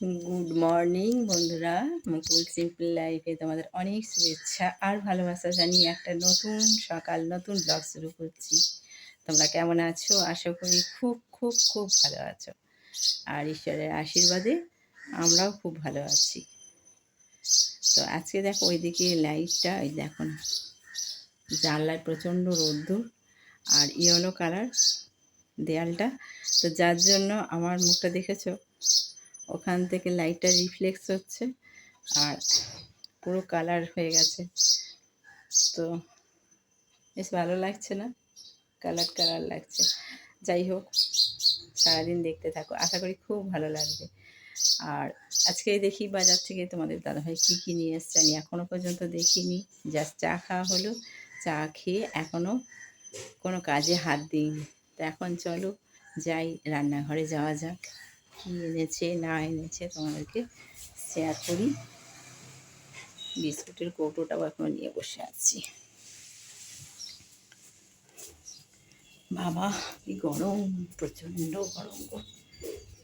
Good morning বন্ধুরা। মুকুল simple লাইফে তোমাদের অনেক শুভেচ্ছা আর ভালোবাসা জানিয়ে একটা নতুন সকাল, নতুন ব্লগ শুরু করছি। তোমরা কেমন আছো? আশা করি খুব খুব খুব ভালো আছো। আর ঈশ্বরের আশীর্বাদে আমরাও খুব ভালো আছি। তো আজকে দেখো ওইদিকে লাইটটা ওই দেখো না, জানলায় প্রচণ্ড রোদ্দুর আর ইয়েলো কালার দেয়ালটা। তো যার জন্য আমার মুখটা দেখেছ? ওখান থেকে লাইটটা রিফ্লেক্স হচ্ছে আর পুরো কালার হয়ে গেছে। তো বেশ ভালো লাগছে না? কালার কালার লাগছে। যাই হোক, সারাদিন দেখতে থাকো। আশা করি খুব ভালো লাগবে। আর আজকে দেখি বাজার থেকে তোমাদের দাদাভাই কী কী নিয়ে এসছে। আমি এখনও পর্যন্ত দেখিনি। জাস্ট চা খাওয়া হলো। চা খেয়ে এখনও কোনো কাজে হাত দিইনি। তো এখন চলো যাই, রান্নাঘরে যাওয়া যাক। কী এনেছে, না এনেছে, তোমাদেরকে শেয়ার করি। বিস্কুটের কৌটোটাও এখনও নিয়ে বসে আছি। বাবা, কি গরম, প্রচণ্ড গরম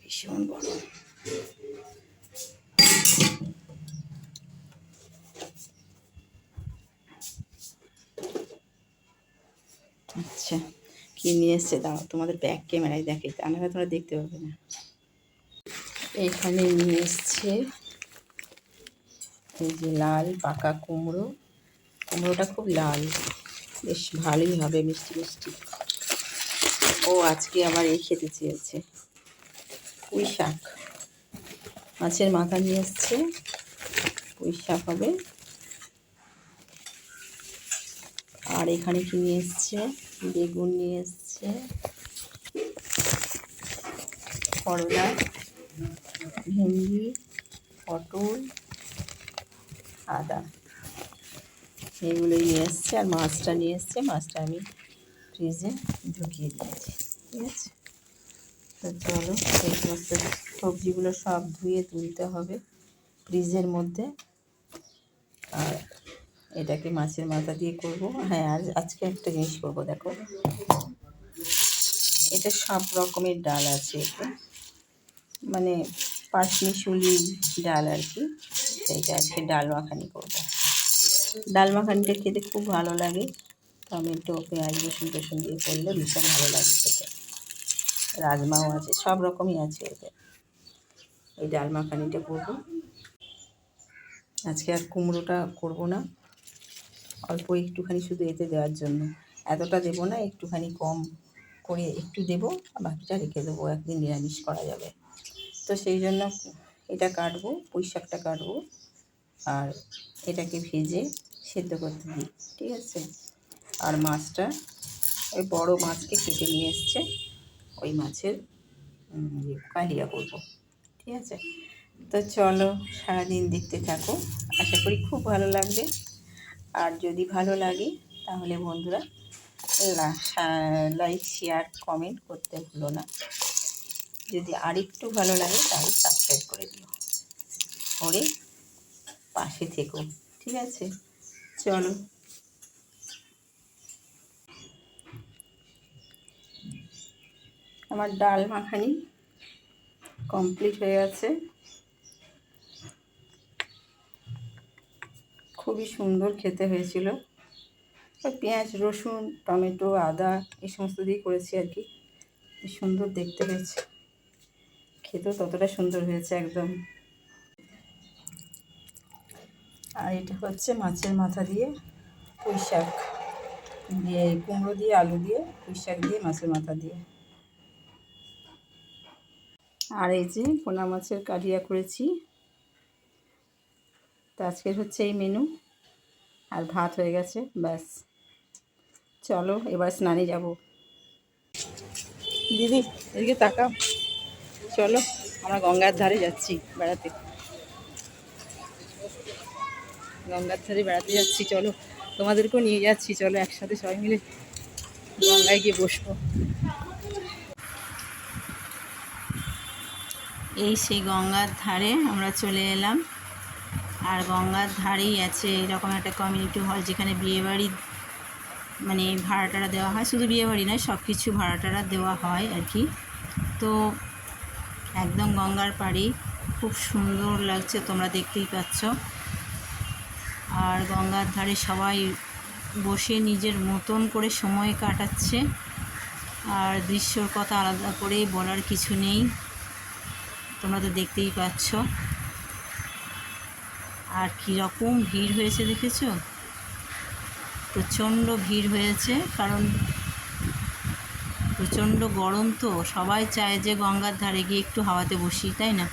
ভীষণ গরম। আচ্ছা কি নিয়ে এসছে? দাও তোমাদের ব্যাক ক্যামেরায় দেখে তা নাহলে তোমরা দেখতে পাবে না। এখানে নিয়ে এসছে। এই যে লাল পাকা কুমড়ো। কুমড়োটা খুব লাল। বেশ ভালোই হবে, মিষ্টি মিষ্টি। ও আজকে আবার এই খেতে চেয়েছে। পুঁই শাক। মাছের মাথা নিয়ে এসছে। পুঁই শাক হবে। আর এখানে কি নিয়ে এসছে? বেগুন নিয়ে এসছে। করলা। ভেন্ডি, পটল, আদা। এইগুলোই নিয়ে এসছে আর মাছটা নিয়ে এসছে। মাছটা আমি ফ্রিজে ঢুকিয়ে দিয়েছি, ঠিক আছে? তো চলো, এই সমস্ত সবজিগুলো সব ধুয়ে তুলতে হবে ফ্রিজের মধ্যে। আর এটাকে মাছের মাথা দিয়ে করব। হ্যাঁ আজ আজকে একটা জিনিস করব, দেখো। এটা সব রকমের ডাল আছে এতে। মানে পাঁচমিশুলি ডাল আর কি, সেইটা আজকে ডাল মাখানি করব। ডাল মাখানিটা খেতে খুব ভালো লাগে। টমেটো, পেঁয়াজ, রসুন টসুন দিয়ে করলে ভীষণ ভালো লাগে খেতে। রাজমাও আছে, সব রকমই আছে এতে এই ডাল মাখানিটা করব। আজকে আর কুমড়োটা করব না। অল্প একটুখানি শুধু এতে দেওয়ার জন্য। এতটা দেবো না, একটুখানি কম করে একটু দেবো বাকিটা রেখে দেবো। একদিন নিরামিষ করা যাবে। তো সেই জন্য এটা কাটবো, পুঁই শাকটা কাটবো আর এটাকে ভেজে সেদ্ধ করতে দিই, ঠিক আছে? আর মাছটা, ওই বড় মাছকে কেটে নিয়ে এসছে, ওই মাছের ইয়ে কালিয়া করব, ঠিক আছে? তো চলো সারাদিন দেখতে থাকো, আশা করি খুব ভালো লাগবে। আর যদি ভালো লাগে, তাহলে বন্ধুরা লাইক শেয়ার কমেন্ট করতে ভুলো না। যদি আরেকটু ভালো লাগে তাহলে সাবস্ক্রাইব করে দিও। করে পাশে থেকো, ঠিক আছে? চলো। আমার ডাল মাখানি কমপ্লিট হয়ে গেছে। খুবই সুন্দর খেতে হয়েছিল। পেঁয়াজ, রসুন, টমেটো, আদা, এই সমস্ত দিয়ে করেছি আর কি। সুন্দর দেখতে হয়েছে। খেতেও ততটা সুন্দর হয়েছে একদম। আর এটা হচ্ছে মাছের মাথা দিয়ে পুঁই শাক। দিয়ে কুমড়ো দিয়ে, আলু দিয়ে, পুঁই শাক দিয়ে, মাছের মাথা দিয়ে। আর এই যে পোনা মাছের কালিয়া করেছি। তো আজকের হচ্ছে এই মেনু আর ভাত হয়ে গেছে, ব্যাস। চলো, এবার স্নানে যাব। দিদি, এদিকে তাকা চলো, আমরা গঙ্গার ধারে যাচ্ছি, বেড়াতে। গঙ্গার ধারে বেড়াতে যাচ্ছি, চলো। তোমাদেরকেও নিয়ে যাচ্ছি, চলো একসাথে সবাই মিলে গঙ্গায় গিয়ে বসবো। এই সেই গঙ্গার ধারে আমরা চলে এলাম। আর গঙ্গার ধারেই আছে এরকম একটা কমিউনিটি হল যেখানে বিয়েবাড়ি মানে ভাড়াটারা দেওয়া হয়। শুধু বিয়েবাড়ি নয় সব কিছু ভাড়াটারা দেওয়া হয় আর কি। তো একদম গঙ্গার পাড়ি। খুব সুন্দর লাগছে, তোমরা দেখতেই পাচ্ছ। আর গঙ্গার ধারে সবাই বসে নিজের মতন করে সময় কাটাচ্ছে। আর দৃশ্যর কথা আলাদা করে বলার কিছু নেই। তোমরা তো দেখতেই পাচ্ছ। আর কীরকম ভিড় হয়েছে, দেখেছ? প্রচণ্ড ভিড় হয়েছে, কারণ প্রচণ্ড গরম তো সবাই চায় যে গঙ্গার ধারে গিয়ে একটু হাওয়াতে বসি তাই না?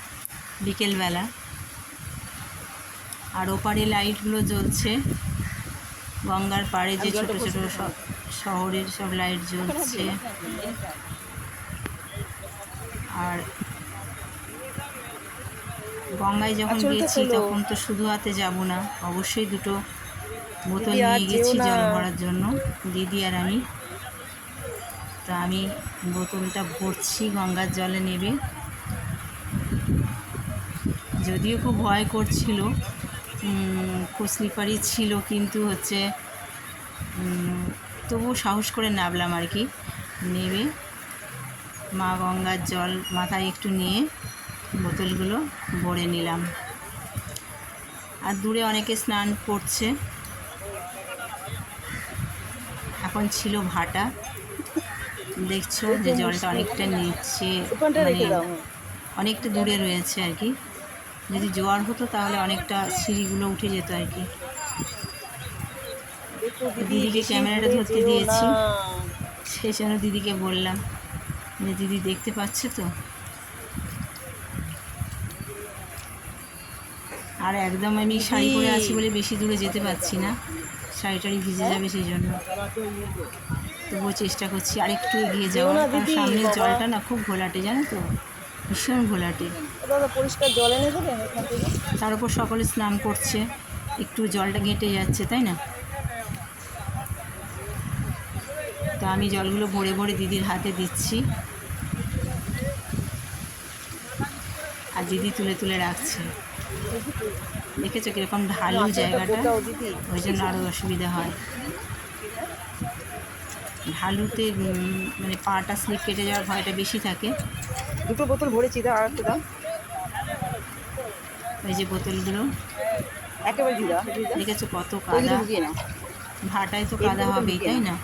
বিকেলবেলা। আর ওপারে লাইটগুলো জ্বলছে। গঙ্গার পাড়ে যে ছোট ছোট শহরের সব লাইট জ্বলছে। আর গঙ্গায় যখন গেছি তখন তো শুধু হাতে যাব না অবশ্যই দুটো বোতল নিয়ে গেছি জল ভরার জন্য। দিদি আর আমি। তো আমি বোতলটা ভরছি, গঙ্গার জলে নেবে। যদিও খুব ভয় করছিল খুব স্লিপারি ছিল, কিন্তু হচ্ছে তবুও সাহস করে নামলাম আর কি। নেবে, মা গঙ্গার জল মাথায় একটু নিয়ে বোতলগুলো ভরে নিলাম। আর দূরে অনেকে স্নান করছে। এখন ছিল ভাটা। দেখছ যে জলটা অনেকটা নিচ্ছে মানে অনেকটা দূরে রয়েছে আর কি। যদি জোয়ার হতো তাহলে অনেকটা সিঁড়িগুলো উঠে যেত আর কি। দিদিকে ক্যামেরাটা ধরতে দিয়েছি। সেই জন্য দিদিকে বললাম যে দিদি দেখতে পাচ্ছে তো? আর একদম আমি শাড়ি পরে আছি বলে বেশি দূরে যেতে পারছি না। শাড়ি টাড়ি ভিজে যাবে সেই জন্য। তবুও চেষ্টা করছি আরেকটু এগিয়ে যাওয়ার। কারণ সামনের জলটা না খুব ঘোলাটে জানো তো? ভীষণ ঘোলাটে। পরিষ্কার জল এনে দেবেন তার উপর সকলে স্নান করছে। একটু জলটা ঘেঁটে যাচ্ছে তাই না? তো আমি জলগুলো ভরে ভরে দিদির হাতে দিচ্ছি। আর দিদি তুলে তুলে রাখছে। দেখেছ কীরকম ঢালু জায়গাটা? ওই জন্য আরও অসুবিধা হয়। ঢালুতে মানে পাটা স্লিপ কেটে যাওয়ার ভয়টা বেশি থাকে। দুটো বোতল ভরেছি দাও আর একটু দাও। ওই যে বোতলগুলো। একেবারে দিদা দেখেছ কত কাদা? ভাটায় তো কাদা হবেই তাই না?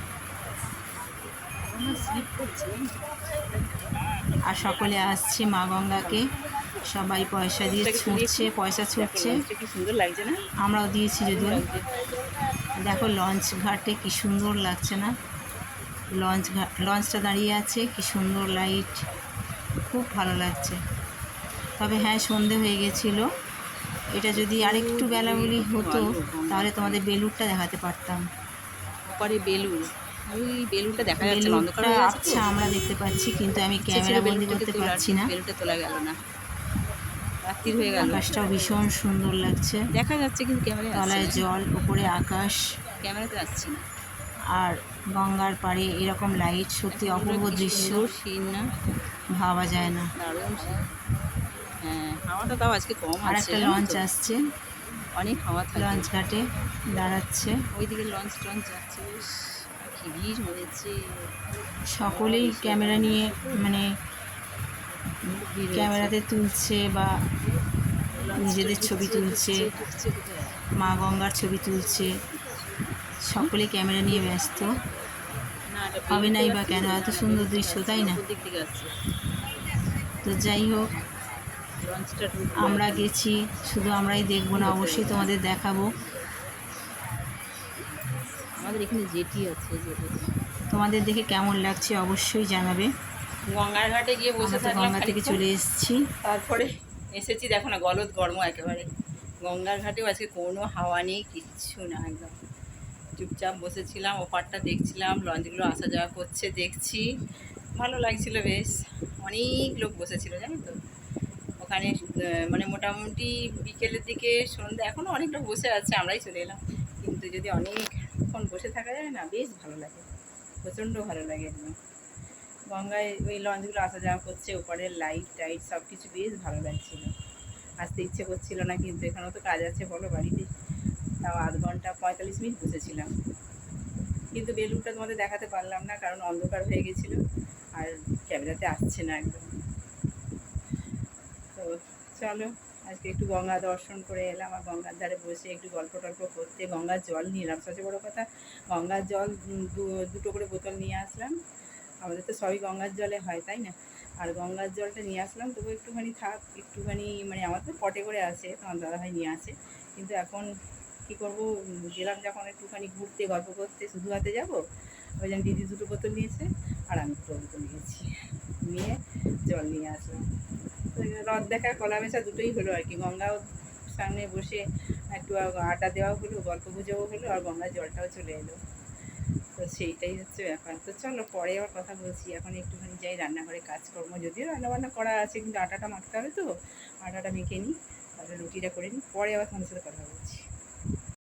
আর সকলে আসছে মা গঙ্গাকে। সবাই পয়সা দিয়ে ছুটছে পয়সা ছুটছে। সুন্দর লাগছে না? আমরাও দিয়েছি যদিও। দেখো লঞ্চ ঘাটে কি সুন্দর লাগছে না? লঞ্চ লঞ্চটা দাঁড়িয়ে আছে কি সুন্দর লাইট খুব ভালো লাগছে। তবে হ্যাঁ সন্ধে হয়ে গেছিল। এটা যদি আরেকটু বেলাগুলি হতো তাহলে তোমাদের বেলুরটা দেখাতে পারতাম। পরে বেলুন ওই বেলুনটা দেখা যাচ্ছে অন্ধকার আচ্ছা আমরা দেখতে পাচ্ছি কিন্তু আমি ক্যামেরা বন্দি করতে পারছি না। তোলা গেল না। রাত্রির হয়ে গেল। আকাশটাও ভীষণ সুন্দর লাগছে। দেখা যাচ্ছে কিন্তু ক্যামেরায় তলায় জল উপরে আকাশ। ক্যামেরাতে আসছে না। আর গঙ্গার পাড়ে এরকম লাইট সত্যি অপূর্ব দৃশ্য। সুন্দর না? ভাবা যায় না। হ্যাঁ হাওয়াটা তাও আজকে কম আর একটা লঞ্চ আসছে। অনেক হাওয়া লঞ্চ ঘাটে দাঁড়াচ্ছে। ওইদিকে লঞ্চ টঞ্চ যাচ্ছে বেশ ভিড় হয়েছে। সকলেই ক্যামেরা নিয়ে মানে ক্যামেরাতে তুলছে বা নিজেদের ছবি তুলছে। মা গঙ্গার ছবি তুলছে। সকলে ক্যামেরা নিয়ে ব্যস্ত। হবে নাই বা কেন? এত সুন্দর দৃশ্য তাই না? থেকে তো যাই হোক আমরা গেছি শুধু আমরাই দেখব না অবশ্যই তোমাদের দেখাবো। আমাদের এখানে জেটি আছে তোমাদের দেখে কেমন লাগছে অবশ্যই জানাবে। গঙ্গার ঘাটে গিয়ে বসে থাকলাম। গঙ্গা থেকে চলে এসেছি। তারপরে এসেছি দেখো না গলদ গরম একেবারে। গঙ্গার ঘাটেও আজকে কোনো হাওয়া নেই কিচ্ছু না একদম। চুপচাপ বসেছিলাম, ওপারটা দেখছিলাম, লঞ্চগুলো আসা যাওয়া করছে, দেখছি। ভালো লাগছিল বেশ। অনেক লোক বসেছিল, জানো তো? ওখানে মানে মোটামুটি বিকেলের দিকে, সন্ধ্যা এখনও অনেক লোক বসে আছে, আমরাই চলে এলাম। কিন্তু যদি অনেকক্ষণ বসে থাকা যায় না, বেশ ভালো লাগে। প্রচণ্ড ভালো লাগে গঙ্গায় ওই লঞ্চগুলো আসা যাওয়া করছে, ওপারের লাইট টাইট সব কিছু বেশ ভালো লাগছিল। আসতে ইচ্ছে করছিল না, কিন্তু এখানেও তো কাজ আছে, বলো, বাড়িতে। তাও আধ ঘণ্টা পঁয়তাল্লিশ মিনিট বসেছিলাম। কিন্তু বেলুনটা তোমাদের দেখাতে পারলাম না, কারণ অন্ধকার হয়ে গেছিল আর ক্যামেরাতে আসছে না একদম। তো চলো, আজকে একটু গঙ্গা দর্শন করে এলাম আর গঙ্গার ধারে বসে একটু গল্প টল্প করতে, গঙ্গার জল নিলাম সবচেয়ে বড়ো কথা, গঙ্গার জল দুটো করে বোতল নিয়ে আসলাম। আমাদের তো সবই গঙ্গার জলে হয়, তাই না? আর গঙ্গার জলটা নিয়ে আসলাম, তবু একটুখানি থাক, একটুখানি মানে আমার তো পটে করে আসে তোমার দাদাভাই নিয়ে আসে। কিন্তু এখন কী করব? গেলাম যখন একটুখানি ঘুরতে, গল্প করতে, শুধু হাতে যাব। ওই জন্য দিদি দুটো বোতল নিয়েছে আর আমি দুটো বোতল নিয়েছি। নিয়ে জল নিয়ে আসলাম। রথ দেখা, কলা মেশা দুটোই হলো আর কি। গঙ্গাও সামনে বসে একটু আড্ডা দেওয়াও হলো, গল্প গুজবও হলো আর গঙ্গার জলটাও চলে এলো। তো সেইটাই হচ্ছে ব্যাপার। তো চলো, পরে আবার কথা বলছি। এখন একটুখানি যাই রান্নাঘরে কাজকর্ম। যদিও রান্নাবান্না করা আছে, কিন্তু আটাটা মাখতে হবে তো। আটাটা মেখে নিই, তারপরে রুটিটা করে নিই। পরে আবার তোমাদের সাথে কথা বলছি